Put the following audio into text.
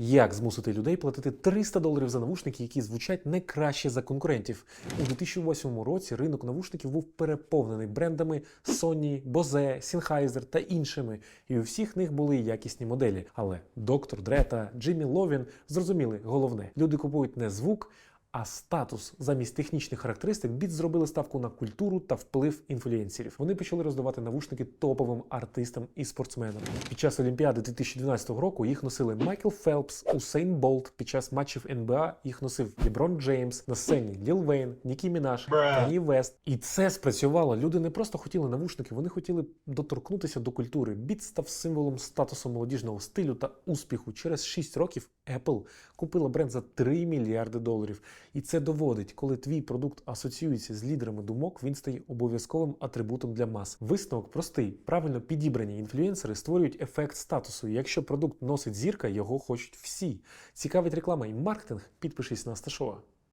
Як змусити людей платити 300 доларів за навушники, які звучать не краще за конкурентів? У 2008 році ринок навушників був переповнений брендами Sony, Bose, Sennheiser та іншими, і у всіх них були якісні моделі. Але доктор Дре та Джиммі Ловін зрозуміли головне: люди купують не звук. А статус замість технічних характеристик Beats зробили ставку на культуру та вплив інфлюенсерів. Вони почали роздавати навушники топовим артистам і спортсменам. Під час Олімпіади 2012 року їх носили Майкл Фелпс, Усейн Болт. Під час матчів НБА їх носив Ліброн Джеймс на сцені Ліл Вейн, Нікі Мінаш, Кані Вест. І це спрацювало. Люди не просто хотіли навушники, вони хотіли доторкнутися до культури. Beats став символом статусу молодіжного стилю та успіху. Через 6 років Apple купила бренд за 3 мільярди доларів. І це доводить, коли твій продукт асоціюється з лідерами думок, він стає обов'язковим атрибутом для мас. Висновок простий: правильно підібрані інфлюенсери створюють ефект статусу. Якщо продукт носить зірка, його хочуть всі. Цікавить реклама і маркетинг. Підпишись на Сташова.